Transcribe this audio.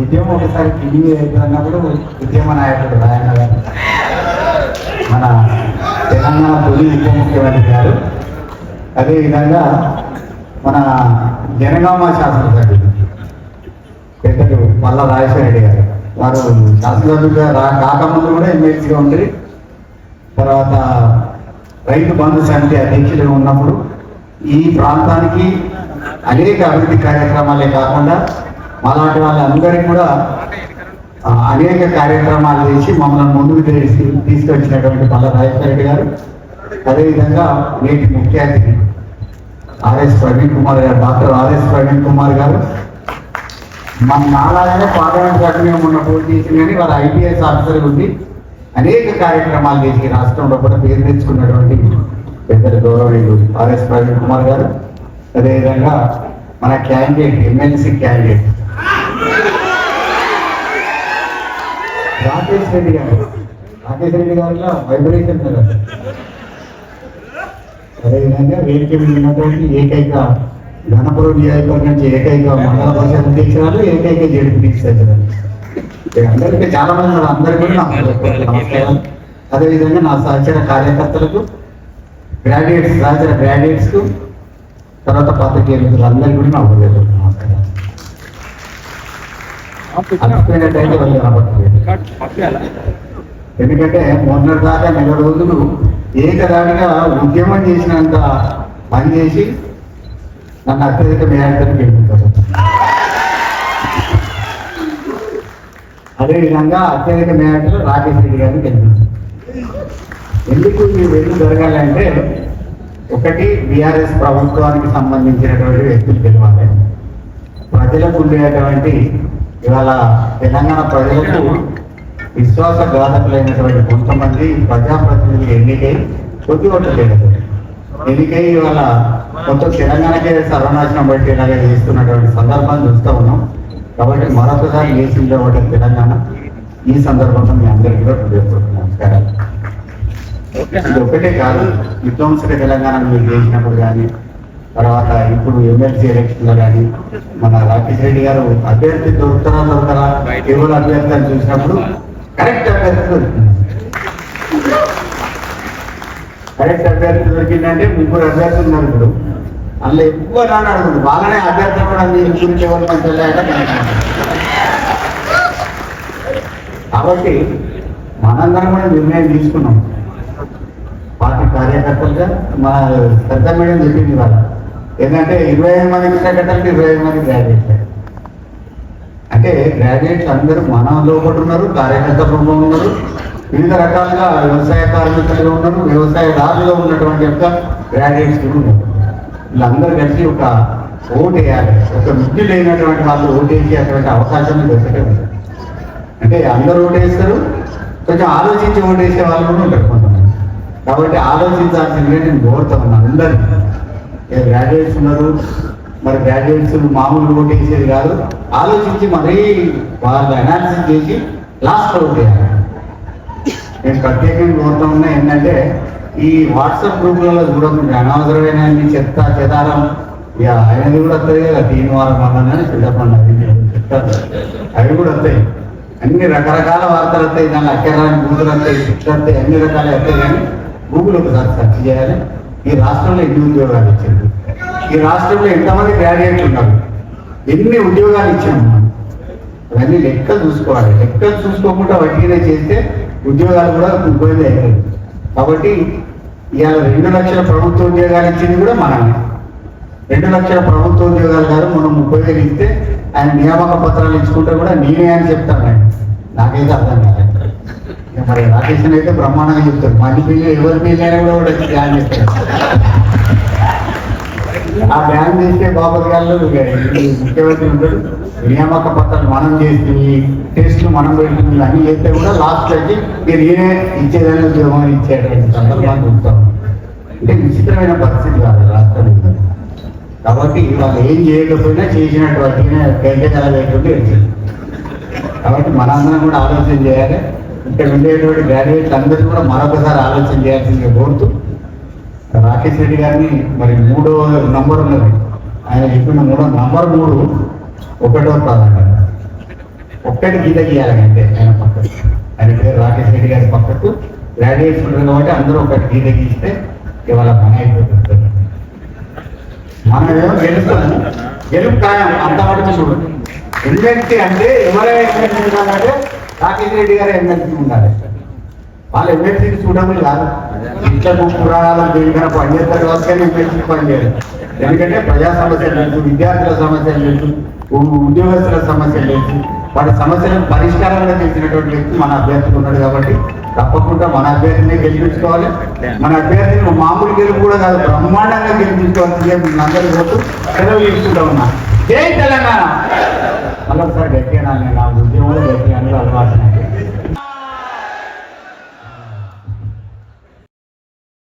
ఉద్యమం ఒకసారి టీవీ అన్నప్పుడు ఉద్యమ నాయకుడు రాయన్న గారు. మన తెలంగాణ తొలి ఉప ముఖ్యమంత్రి గారు. అదేవిధంగా మన జనగామ శాసనసభ్యులు పెద్దలు మల్ల రాజశేఖర గారు. వారు శాసనసభ్యులుగా రా కాకముందు కూడా ఎమ్మెల్సీగా ఉండి తర్వాత రైతు బంధు సమితి అధ్యక్షులుగా ఉన్నప్పుడు ఈ ప్రాంతానికి అనేక అభివృద్ధి కార్యక్రమాలే కాకుండా మాలాంటి వాళ్ళందరికీ కూడా అనేక కార్యక్రమాలు చేసి మమ్మల్ని ముందుకు తీసి తీసుకొచ్చినటువంటి మల్ల రాజశేఖర గారు అదేవిధంగా నేటి ముఖ్య అతిథి ఆర్ఎస్ ప్రవీణ్ కుమార్ గారు డాక్టర్ ఆర్ఎస్ ప్రవీణ్ కుమార్ గారు. మన నాలాగానే పార్లమెంట్ సభ్యులు మొన్న పోటీ చేసింది కానీ వారు ఐపీఎస్ ఆఫీసర్ ఉంది అనేక కార్యక్రమాలు చేసి రాష్ట్రంలో కూడా పేరు తెచ్చుకున్నటువంటి పెద్దల గౌరవనీయులు ఆర్ఎస్ ప్రవీణ్ కుమార్ గారు. అదేవిధంగా మన candidate MLC candidate Rakesh Reddy గారు. రాకేష్ రెడ్డి గారిలో వైబ్రేషన్ కదా. అదేవిధంగా వేదిక ఉన్నటువంటి ఏకైక ఘనపురం నియోజకవర్గం నుంచి ఏకైక మండల పరిషత్ అధ్యక్షురాలు ఏకైక జడ్పీ తీసుకొచ్చారు అందరికీ చాలా మంది ఉన్నారు. అందరికీ నమస్కారం అదేవిధంగా నా సహచర కార్యకర్తలకు గ్రాడ్యుయేట్స్ సహచర గ్రాడ్యుయేట్స్ తర్వాత పత్రికేయ మిత్రులందరికీ కూడా నా హృదయపూర్వక ఎందుకంటే మొన్నటి దాకా నెల రోజులు ఏకదానిగా ఉద్యమం చేసినంత పని చేసి నన్ను అత్యధిక మేయార్థం గెలుపుతారు అదేవిధంగా అత్యధిక మేయార్థం రాకేష్ రెడ్డి గారిని గెలిపించారు. ఎందుకు మీరు వెళ్ళి జరగాలంటే ఒకటి బీఆర్ఎస్ ప్రభుత్వానికి సంబంధించినటువంటి వ్యక్తులు గెలవాలి. ప్రజలకు ఉండేటువంటి ఇవాళ తెలంగాణ ప్రజలకు విశ్వాసఘాతకులైనటువంటి కొంతమంది ప్రజాప్రతినిధులు ఎన్నికై కొద్ది ఓట్లు ఎన్నికై ఇవాళ మొత్తం తెలంగాణకే సర్వనాశనం పట్టేలాగా చేస్తున్నటువంటి సందర్భాన్ని చూస్తూ ఉన్నాం. కాబట్టి మరొకసారి దేశంలో ఒకటి తెలంగాణ ఈ సందర్భంగా మీ అందరికీ కూడా హృదయపూర్వక నమస్కారాలు. ఇది ఒకటే కాదు విధ్వంసక తెలంగాణ మీరు చేసినప్పుడు కానీ తర్వాత ఇప్పుడు ఎమ్మెల్సీ ఎలక్షన్లో కానీ మన రాకేష్ రెడ్డి గారు అభ్యర్థి దొరుకుతారా దొరకరా ఎవరు అభ్యర్థి అని చూసినప్పుడు కరెక్ట్ అభ్యర్థి కరెక్ట్ అభ్యర్థి దొరికిందంటే ముగ్గురు అభ్యర్థులు ఉన్నారు ఇప్పుడు. అందులో ఎక్కువ నాన్న అడుగుతుంది వాళ్ళనే అభ్యర్థి కూడా మీరు గురించి ఎవరు మంచి కాబట్టి మనందరం కూడా నిర్ణయం తీసుకున్నాం. పార్టీ కార్యకర్తలుగా మా పెద్ద మేడం చెప్పింది వాళ్ళ ఏంటంటే ఇరవై ఐదు మందికి కార్యకర్తలకు ఇరవై ఐదు మంది గ్రాడ్యుయేట్స్ అంటే గ్రాడ్యుయేట్స్ అందరూ మన లోపల ఉన్నారు కార్యకర్త కార్యకర్తలు ఉన్నారు వివిధ రకాలుగా వ్యవసాయ కార్మికులుగా ఉన్నారు వ్యవసాయదారులుగా ఉన్నటువంటి యొక్క గ్రాడ్యుయేట్స్ కూడా ఉన్నారు. వీళ్ళందరూ కలిసి ఒక ఓటు వేయాలి. ఒక మిద్ది లేనటువంటి వాళ్ళు ఓటు వేసేటువంటి అవకాశం దొరకటం అంటే అందరూ ఓటు వేస్తారు కొంచెం ఆలోచించి ఓటు వేసే వాళ్ళు కూడా ఉంటారు కొంతమంది. కాబట్టి ఆలోచించాల్సిందిగా నేను కోరుతా ఉన్నాను అందరినీ. గ్రాడ్యుయేట్స్ ఉన్నారు? మరి గ్రాడ్యుయేట్స్ మామూలు ఓటేసేది కాదు. ఆలోచించి మరీ వాళ్ళు అనాలిసిస్ చేసి లాస్ట్ ఓట్ చేయాలి నేను ప్రత్యేకంగా కోరుతా ఉన్నా ఏంటంటే ఈ వాట్సాప్ గ్రూపులలో చూడకుండా అనవసరమైన చెత్త చెదారం ఇక ఆయనది కూడా వస్తాయి కదా తీని వారం వల్ల సిద్ధపండి చెప్తారు అవి కూడా వస్తాయి అన్ని రకరకాల వార్తలు వస్తాయి దాని అక్కరాని బూతులు వస్తాయి శిక్షలు వస్తాయి అన్ని రకాలు వస్తాయి కానీ గూగుల్ ఒకసారి సెర్చ్ చేయాలి. ఈ రాష్ట్రంలో ఎన్ని ఉద్యోగాలు ఇచ్చారు? ఈ రాష్ట్రంలో ఎంతమంది గ్రాడ్యుయేట్లు ఉన్నారు? ఎన్ని ఉద్యోగాలు ఇచ్చాము మనం? అవన్నీ లెక్కలు చూసుకోవాలి. లెక్కలు చూసుకోకుండా వడ్డీనే చేస్తే ఉద్యోగాలు కూడా ఇబ్బంది అవుతాయి కాబట్టి ఇవాళ రెండు లక్షల ప్రభుత్వ ఉద్యోగాలు ఇచ్చింది కూడా మనమే. రెండు లక్షల ప్రభుత్వ ఉద్యోగాలు కాదు మనం ముప్పై వేలు ఇస్తే ఆయన నియామక పత్రాలు ఇచ్చుకుంటే కూడా నేనే అని చెప్తాను నాకైతే అర్థం కాలేదు. మరి రాకేష్ అయితే బ్రహ్మాండంగా చెప్తారు మంది పిల్లలు ఎవరి పిల్లలైనా కూడా కూడా వచ్చి ధ్యానం చేస్తారు ఆ బ్యాన్ చేస్తే బాబు గారు ముఖ్యమంత్రి ఉంటాడు. నియామక పత్రాలు మనం చేసి టెస్ట్లు మనం పెడుతుంది అన్ని చేస్తే కూడా లాస్ట్ వచ్చి మీరు ఈయనే ఇచ్చేదని ఉద్యోగం ఇచ్చేటువంటి సందర్భాన్ని చూస్తాం. అంటే విచిత్రమైన పరిస్థితి కాదు రాష్ట్రంలో. కాబట్టి వాళ్ళు ఏం చేయకపోయినా చేసినటువంటి గంటకాల లేకుండా వచ్చింది కాబట్టి మనందరం కూడా ఆలోచన చేయాలి. ఇక్కడ ఉండేటువంటి గ్రాడ్యుయేట్స్ అందరూ కూడా మరొకసారి ఆలోచన చేయాల్సిందిగా కోరుతూ రాకేష్ రెడ్డి గారిని మరి మూడో నంబర్ ఉన్నది. ఆయన చెప్పిన మూడో నంబర్ మూడు ఒకటో ప్రాధాన్యత. ఒక్కటి గీత గీయాలంటే ఆయన పక్కకు. ఆయన పేరు రాకేష్ రెడ్డి గారి పక్కకు. గ్రాడ్యుయేట్స్ ఉంటారు కాబట్టి అందరూ ఒకటి గీత గీస్తే ఇవాళ పని అయిపోతుంది. మనమేమో గెలుస్తాము? గెలుపు ఖాయం అంత మటుకు చూడు. ఎమ్మెల్సీ అంటే ఎవరైనా అంటే రాకేష్ రెడ్డి గారు ఎమ్మెల్సీ ఉండాలి? వాళ్ళు ఎమ్మెల్సీకి సూటబుల్ కాదు. ఇట్లా పురాణాలను దేనికైనా పనిచేస్తారు కాబట్టి ఎమ్మెల్సీ పనిచేయాలి ఎందుకంటే ప్రజా సమస్యలు తెలుసు విద్యార్థుల సమస్యలు తెలుసు ఉద్యోగస్తుల సమస్యలు తెలుసు వాటి సమస్యలకు పరిష్కారంగా తెలిసినటువంటి వ్యక్తి మన అభ్యర్థి ఉన్నాడు కాబట్టి తప్పకుండా మన అభ్యర్థిని గెలిపించుకోవాలి. మన అభ్యర్థిని మామూలు గెలుపు కూడా కాదు బ్రహ్మాండంగా గెలిపించుకోవాల్సిందే అందరి కోర్టు సెలవు తీసుకుంటా ఉన్నా. జై తెలంగాణ మళ్ళీ ఒకసారి గట్టిగా నా ఉద్యోగంలో గట్టిగా అన్ని అలవాటు